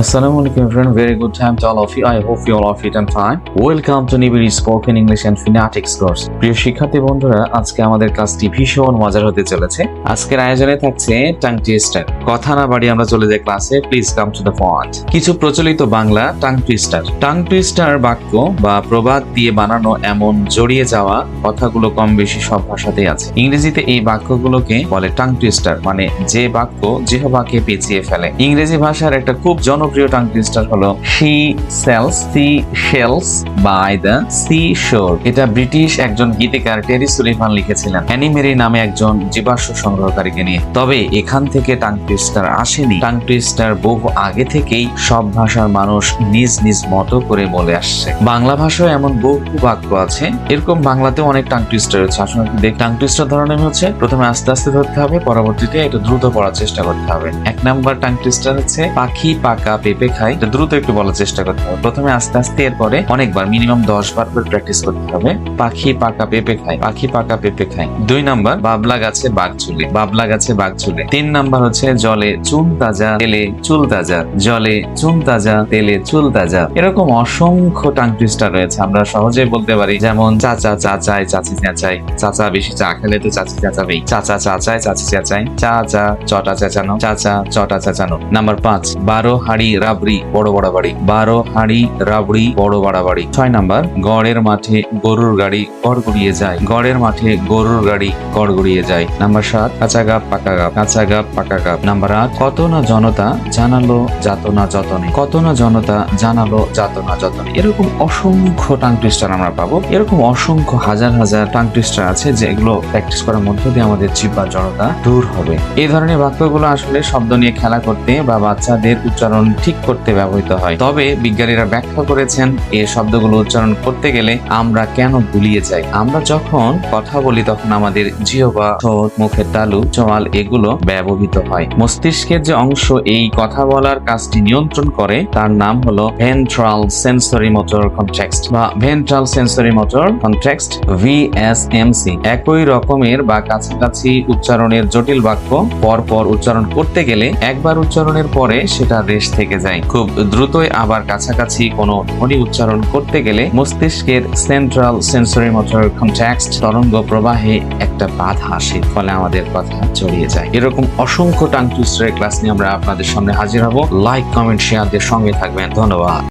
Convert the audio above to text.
Assalamu alaikum everyone, very good time to all of you. I hope you all are fit and fine. Welcome to Nibiri Spoken English and Phonetics course. প্রিয় শিক্ষার্থী বন্ধুরা আজকে আমাদের ক্লাসটি ভীষণ মজার হতে চলেছে। আজকের আয়োজনে থাকছে টাং টুইস্টার কথা না বাড়ি আমরা চলে যাই ক্লাসে please come to the point কিছু প্রচলিত Bangla tongue twister tongue twister বাক্য বা প্রবাদ দিয়ে বানানো এমন জড়িয়ে যাওয়া কথাগুলো কম বেশি সব ভাষাতেই আছে। ইংরেজিতে এই বাক্যগুলোকে বলে টাং টুইস্টার মানে যে বাক্য জিহবাকে পেঁচিয়ে ফেলে। ইংরেজি ভাষার একটা খুব জনপ্রিয় টাং টুইস্টার হলো she sells sea shells by the sea shore এটা ব্রিটিশ একজন গীতিকার টেরি সুলিভান লিখেছিলেন। হ্যানি মেরি নামে একজন জীবাশ্ম সংগ্রহকারীকে নিয়ে। তবে এখান থেকে টাং টুইস্টার আসেনি। টাং টুইস্টার বহু আগে থেকেই সব ভাষার মানুষ নিজ নিজ মতো করে বলে আসছে। বাংলা ভাষায় এমন বহু বাক্য আছে। এরকম বাংলাতেও অনেক টাং টুইস্টার রয়েছে। আসলে দেখ। টাং টুইস্টার ধরনের হচ্ছে, প্রথমে আস্তে আস্তে ধরতে হবে, পরবর্তীতে এটা দ্রুত পড়ার চেষ্টা করতে হবে। এক নাম্বার টাং টুইস্টার হচ্ছে, পাখি পাকা পেঁপে খাই এটা দ্রুত একটু বলার চেষ্টা করতে হবে। প্রথমে আস্তে আস্তে এরপরে অনেকবার মিনিমাম দশ বার করে প্র্যাকটিস করতে হবে। পাখি পাকা পেঁপে খাই পাখি পাকা পেঁপে খাই দুই নাম্বার, বাবলা গাছে বাঘ চুলে বাবলা গাছে বাঘ চুলে তিন নাম্বার হচ্ছে জলে চুন তাজা, তেলে চুল তাজা। জলে চুন তাজা, তেলে চুল তাজা। এরকম অসংখ্য টাং টুইস্টার রয়েছে, আমরা সহজে বলতে পারি। যেমন, চাচা চাচাই, চাচি চাচাই। চাচা বেশি চা খেলে তো চাচি চাচাবেই। চাচা চাচাই, চাচি চাচাই। চা চা, চটা চেঁচানো। চাচা চটা চেঁচানো। নাম্বার পাঁচ, বারো হাড়ি রাবড়ি, বড় বড় বাড়ি। বারো হাড়ি রাবড়ি, বড় বড় বাড়ি। ছয় নাম্বার, গড়ের মাঠে গরুর গাড়ি গড় গড়িয়ে যায়। গড়ের মাঠে গরুর গাড়ি গড় গড়িয়ে যায়। নাম্বার সাত, কাঁচা গাপ, পাকা গাপ। কাঁচা গাপ, পাকা গাপ। নাম্বার আট, কত না জনতা জানালো যাতনা যতনে। কত না জনতা জানালো যাতনা যতনে। এরকম অসংখ্য টাং টুইস্টার আমরা পাবো। এরকম অসংখ্য হাজার হাজার টাং টুইস্টার আছে যেগুলো প্র্যাকটিস করার মধ্য দিয়ে আমাদের জিব্বার জড়তা দূর হবে। এই ধরনের বাক্যগুলো আসলে শব্দ নিয়ে খেলা করতে বা বাচ্চাদের উচ্চারণ ঠিক করতে ব্যবহৃত হয়। তবে বিজ্ঞানীরা ব্যাখ্যা করেছেন এই শব্দগুলো উচ্চারণ করতে গেলে আমরা কেন ভুলিয়ে যাই? আমরা যখন কথা বলি, তখন আমাদের জিহবা, ঠোঁট, মুখের তালু চোয়াল এগুলো ব্যবহৃত হয়। মস্তিষ্কের যে অংশ, এই কথা বলার কাজটি নিয়ন্ত্রণ করে। তার নাম হলো ভেন্ট্রাল সেন্সরি মোটর কন্ট্রাক্ট বা ventral sensory motor contract VSMC একই রকমের বা কাছাকাছি উচ্চারণের জটিল বাক্য পর পর উচ্চারণ করতে গেলে, একবার উচ্চারণের পরে সেটা রেশ থেকে যায়। খুব দ্রুতই আবার কাছাকাছি কোনো ধ্বনি উচ্চারণ করতে গেলে মস্তিষ্কের সেন্ট্রাল সেন্সরি মোটর কন্ট্যাক্ট তরঙ্গ প্রবাহে একটা বাধা আসে, ফলে আমাদের কথা জড়িয়ে যায়। এরকম অসংখ্য টাংটুস্টের ক্লাস নিয়ে আমরা আপনাদের সামনে হাজির হব। লাইক কমেন্ট শেয়ার দিয়ে সঙ্গে থাকবেন। ধন্যবাদ।